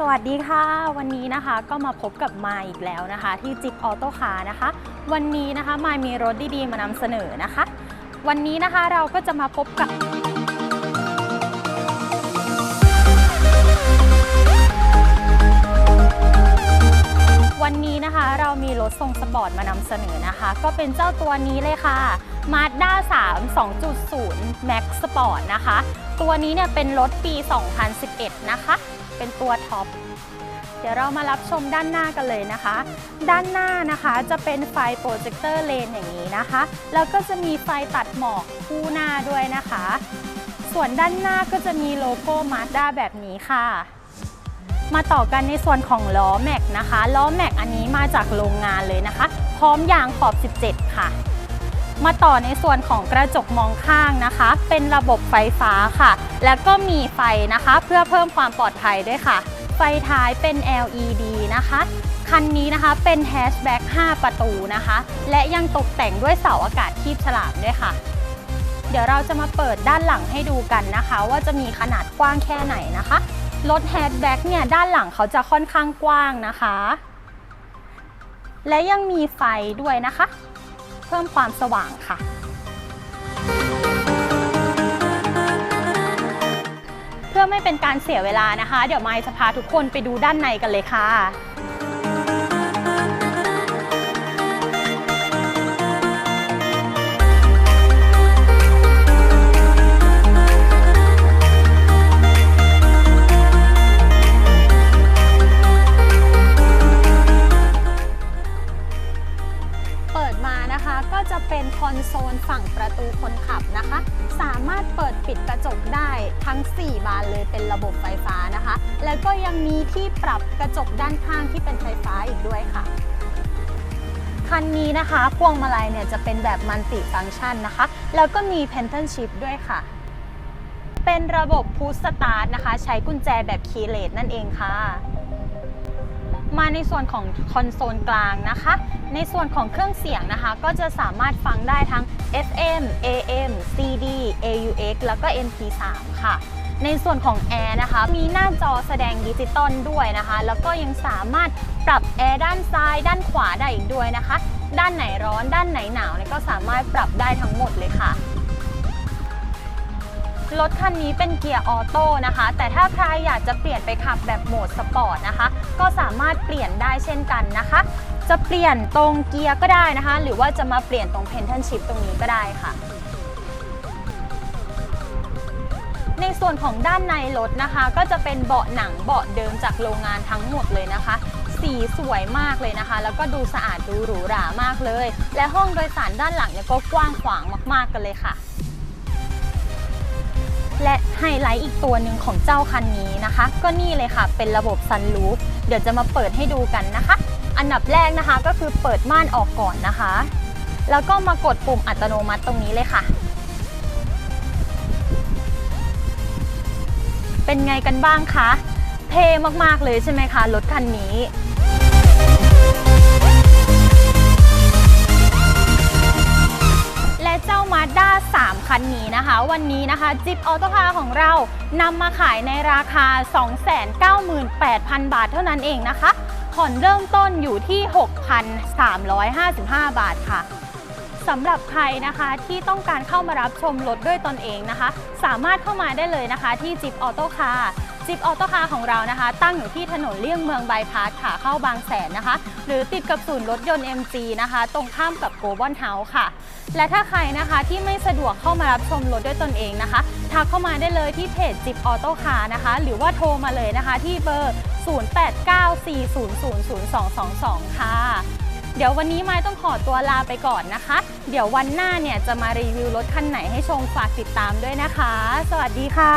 สวัสดีค่ะ วันนี้นะคะก็มาพบกับมาอีกแล้วนะคะ ที่จิบออโต้คาร์นะคะ วันนี้นะคะมามีรถดีๆ มานำเสนอนะคะ วันนี้นะคะเราก็จะมาพบกับ รถทรงสปอร์ตมานำเสนอนะคะ ก็เป็นเจ้าตัวนี้เลยค่ะ Mazda 3 2.0 Max Sport นะคะ ตัวนี้เนี่ยเป็นรถปี 2011 นะคะ เป็นตัวท็อป เดี๋ยวเรามารับชมด้านหน้ากันเลยนะคะ ด้านหน้านะคะจะเป็นไฟโปรเจคเตอร์เลนอย่างนี้นะคะ แล้วก็จะมีไฟตัดหมอกคู่หน้าด้วยนะคะ ส่วนด้านหน้าก็จะมีโลโก้ Mazda แบบนี้ค่ะ มาต่อกันในส่วนของล้อแม็กนะคะล้อแม็กอันนี้มาจากโรงงานเลยนะคะ พร้อมยางขอบ 17 ค่ะ มาต่อในส่วนของกระจกมองข้างนะคะ เป็นระบบไฟฟ้าค่ะ แล้วก็มีไฟนะคะ เพื่อเพิ่มความปลอดภัยด้วยค่ะ ไฟท้ายเป็น LED นะคะคันนี้นะคะเป็นแฮชแบ็ก5 ประตูนะคะ และยังตกแต่งด้วยเสาอากาศคีบฉลามด้วยค่ะ เดี๋ยวเราจะมาเปิดด้านหลังให้ดูกันนะคะ ว่าจะมีขนาดกว้างแค่ไหนนะคะ รถแฮชแบ็กเนี่ยด้านหลังเขาจะค่อนข้างกว้างนะคะ และยังมีไฟด้วยนะคะ เพิ่มความสว่างค่ะ เพื่อไม่เป็นการเสียเวลานะคะ เดี๋ยวไมค์จะพาทุกคนไปดูด้านในกันเลยค่ะ เป็นคอนโซลฝั่งประตูคนขับนะคะ สามารถเปิดปิดกระจกได้ทั้ง 4 บานเลยเป็นระบบไฟฟ้านะคะ แล้วก็ยังมีที่ปรับกระจกด้านข้างที่เป็นไฟฟ้าอีกด้วยค่ะคันนี้นะคะพวงมาลัยเนี่ยจะเป็นแบบมัลติฟังก์ชันนะคะ แล้วก็มี p e n t a l Shift ด้วยค่ะ เป็นระบบพุชสตาร์ทนะคะ ใช้กุญแจแบบคีย์เลสนั่นเองค่ะ มาในส่วนของคอนโซลกลางนะคะ ในส่วนของเครื่องเสียงนะคะ ก็จะสามารถฟังได้ทั้ง FM AM CD AUX แล้วก็ MP3 ค่ะ ในส่วนของแอร์นะคะ มีหน้าจอแสดงดิจิตอลด้วยนะคะ แล้วก็ยังสามารถปรับแอร์ด้านซ้าย ด้านขวาได้อีกด้วยนะคะ ด้านไหนร้อน ด้านไหนหนาวเนี่ยก็สามารถปรับได้ทั้งหมดเลยค่ะ รถคันนี้เป็นเกียร์ออโต้นะคะ แต่ถ้าใครอยากจะเปลี่ยนไปขับแบบโหมดสปอร์ตนะคะ ก็สามารถเปลี่ยนได้เช่นกันนะคะ จะเปลี่ยนตรงเกียร์ก็ได้นะคะ หรือว่าจะมาเปลี่ยนตรงเพนทันชิพตรงนี้ก็ได้ค่ะ ในส่วนของด้านในรถนะคะ ก็จะเป็นเบาะหนังเบาะเดิมจากโรงงานทั้งหมดเลยนะคะสีสวยมากเลยนะคะ แล้วก็ดูสะอาดดูหรูหรามากเลย และห้องโดยสารด้านหลังเนี่ยก็กว้างขวางมาก ๆ กันเลยค่ะ และไฮไลท์อีกตัวหนึ่งของเจ้าคันนี้นะคะ ก็นี่เลยค่ะ เป็นระบบซันรูฟเดี๋ยวจะมาเปิดให้ดูกันนะคะ อันดับแรกนะคะก็คือเปิดม่านออกก่อนนะคะ แล้วก็มากดปุ่มอัตโนมัติตรงนี้เลยค่ะ เป็นไงกันบ้างคะเท่มากๆเลยใช่ไหมคะรถคันนี้ เจ้า3 คันนี้นะคะ วันนี้นะคะจิบออโตคาของเรานำมาขายในราคา 298,000 บาทเท่านั้นเองนะคะ ผ่อนเริ่มต้นอยู่ที่ 6,355 บาทค่ะสำหรับใครนะคะที่ต้องการเข้ามารับชมรถด้วยตนเองนะคะ สามารถเข้ามาได้เลยนะคะที่จิบออโต้คาร์ จิบออโต้คาร์ของเรานะคะ ตั้งอยู่ที่ถนนเลี่ยงเมืองบายพาสขาเข้าบางแสนนะคะ หรือติดกับศูนย์รถยนต์ MG นะคะ ตรงข้ามกับโกลบอลเฮาส์ค่ะ และถ้าใครนะคะที่ไม่สะดวกเข้ามารับชมรถด้วยตนเองนะคะทักเข้ามาได้เลยที่เพจจิบออโต้คาร์นะคะ หรือว่าโทรมาเลยนะคะ ที่เบอร์ 0894000222 ค่ะเดี๋ยววันนี้ไม้ต้องขอตัวลาไปก่อนนะคะ เดี๋ยววันหน้าเนี่ยจะมารีวิวรถคันไหนให้ชมฝากติดตามด้วยนะคะ สวัสดีค่ะ